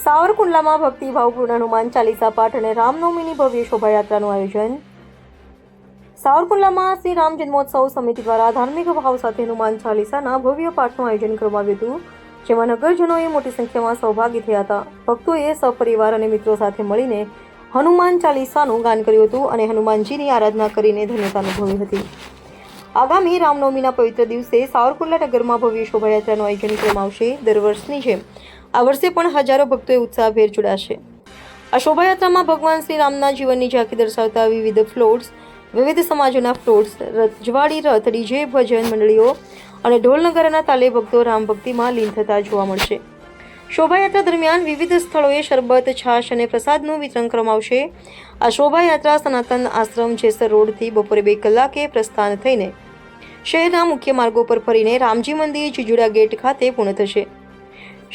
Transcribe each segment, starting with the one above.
સાવરકુંડલામાં ભક્તિભાવપૂર્ણ હનુમાન ચાલીસા પાઠ અને રામનવમીની ભવ્ય શોભાયાત્રાનું આયોજન. સાવરકુંડલામાં શ્રી રામ જન્મોત્સવ સમિતિ દ્વારા ધાર્મિક ભાવ સાથે હનુમાન ચાલીસાના ભવ્ય પાઠનું આયોજન કરવામાં આવ્યું હતું, જેમાં નગરજનોએ મોટી સંખ્યામાં સહભાગી થયા હતા. ભક્તોએ સપરિવાર અને મિત્રો સાથે મળીને હનુમાન ચાલીસાનું ગાન કર્યું હતું અને હનુમાનજીની આરાધના કરીને ધન્યતા અનુભવી હતી. આગામી રામનવમીના પવિત્ર દિવસે સાવરકુંડલા નગરમાં ભવ્ય શોભાયાત્રાનું આયોજન કરવામાં આવશે. દર વર્ષની જેમ આ વર્ષે પણ હજારો ભક્તોએ ઉત્સાહભેર જોડાશે. આ શોભાયાત્રામાં ભગવાન શ્રી રામના જીવનની ઝાંખી દર્શાવતા વિવિધ ફ્લોટ્સ વિવિધ સમાજોના ફ્લોટ્સ રજવાડી રથ, ડીજે ભજન મંડળીઓ અને ઢોલનગરના તાલે ભક્તો રામ ભક્તિમાં લીન થતા જોવા મળશે. શોભાયાત્રા દરમિયાન વિવિધ સ્થળોએ શરબત, છાશ અને પ્રસાદનું વિતરણ કરવામાં આવશે આ શોભાયાત્રા સનાતન આશ્રમ જેસર રોડથી બપોરે બે કલાકે પ્રસ્થાન થઈને શહેરના મુખ્ય માર્ગો પર ફરીને રામજી મંદિર, જીજુડા ગેટ ખાતે પૂર્ણ થશે.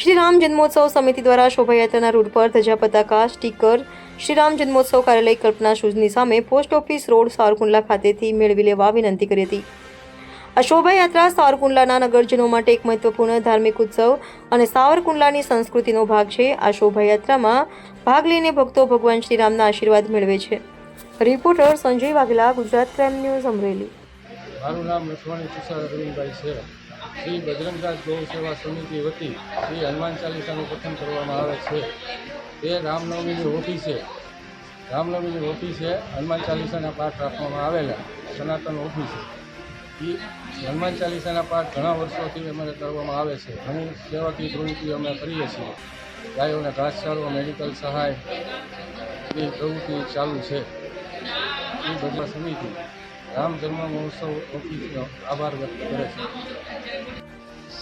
શ્રી રામ જન્મોત્સવ સમિતિ દ્વારા શોભાયાત્રાના રૂટ પર ધજા પતાકા, સ્ટીકર શ્રી રામ જન્મોત્સવ કાર્યાલય કલ્પના શૂઝની સામે પોસ્ટ ઓફિસ રોડ સાવરકુંડલા ખાતેથી મેળવી લેવા વિનંતી કરી હતી. આ શોભાયાત્રા સાવરકુંડલાના નગરજનો માટે એક મહત્વપૂર્ણ ધાર્મિક ઉત્સવ અને સાવરકુંડલાની સંસ્કૃતિનો ભાગ છે. આ શોભાયાત્રામાં ભાગ લઈને ભક્તો ભગવાન શ્રી રામના આશીર્વાદ મેળવે છે. Reporter Sanjay Vaghela, Gujarat crime news Amreli. મારું નામ લક્ષ્મણ છે. શ્રી બજરંગદાસ ગૌ સેવા સમિતિ વતી શ્રી હનુમાન ચાલીસાનું પઠન કરવામાં આવે છે. તે રામનવમીની ઓફિસે રામનવમીની ઓફિસે હનુમાન ચાલીસાના પાઠ રાખવામાં આવેલા, સનાતન ઓફિસે. એ હનુમાન ચાલીસાના પાઠ ઘણા વર્ષોથી અમારે કરવામાં આવે છે. ઘણી સેવાકીય પ્રવૃત્તિઓ અમે કરીએ છીએ. ગાયોને ઘાસચારો મેડિકલ સહાય, એ પ્રવૃત્તિ ચાલુ છે. એ બધા સમિતિ રામ જન્મ મહોત્સવ આભાર વ્યક્ત કરે છે.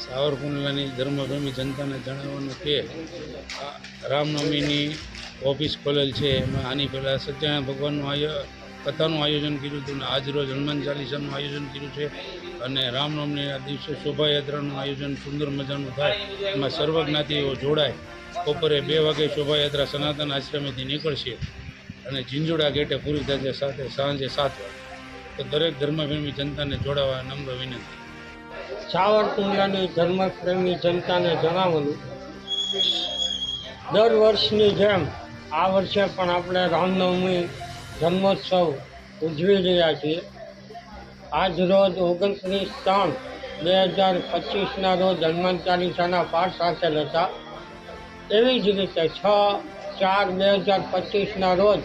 સાવરકુંડલાની ધર્મપ્રેમી જનતાને જણાવવાનું કે રામનવમીની ઓફિસ ખોલેલ છે. એમાં આની પહેલાં સત્યનારાયણ ભગવાનનું આયો, કથાનું આયોજન કર્યું હતું અને આજરોજ હનુમાન ચાલીસાનું આયોજન કર્યું છે અને રામનવમીના દિવસે શોભાયાત્રાનું આયોજન સુંદર મજાનું થાય. એમાં સર્વજ્ઞાતિઓ જોડાય. બપોરે બે વાગે શોભાયાત્રા સનાતન આશ્રમેથી નીકળશે અને ઝીંઝુડા ગેટે પૂરી થશે સાથે સાંજે સાત વાગે. તો દરેક ધર્મપ્રેમી જનતાને જોડાવા નમ્ર વિનંતી. સાવરકુંડલાની ધર્મપ્રેમી જનતાને જણાવવાનું દર વર્ષની જેમ આ વર્ષે પણ આપણે રામનવમી જન્મોત્સવ ઉજવી રહ્યા છીએ. આજ રોજ ઓગણત્રીસ ત્રણ બે હજાર પચીસના રોજ હનુમાન ચાલીસાના પાઠ સાથેલ હતા એવી જ રીતે છ ચાર બે હજાર પચીસના રોજ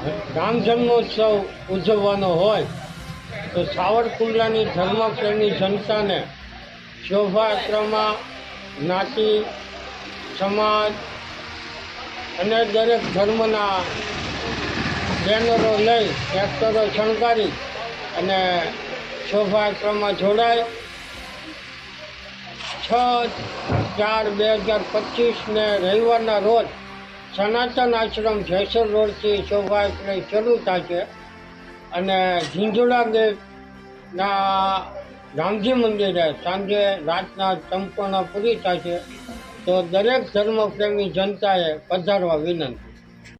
રામ જન્મોત્સવ ઉજવવાનો હોય, તો સાવરકુંડલાની ધર્મપ્રેમી જનતાને શોભાયાત્રામાં જ્ઞાતિ સમાજ અને દરેક ધર્મના બેનરો લઈ ટ્રેક્ટરો શણગારી અને શોભાયાત્રામાં જોડાય. છ ચાર બે હજાર પચીસને રવિવારના રોજ સનાતન આશ્રમ જેસર રોડથી શોભાયાત્રા શરૂ થશે અને ઝીંઝુડા ગેટના રામજી મંદિરે સાંજે રાતના સંપૂર્ણ પૂરી થશે તો દરેક ધર્મપ્રેમી જનતાએ પધારવા વિનંતી.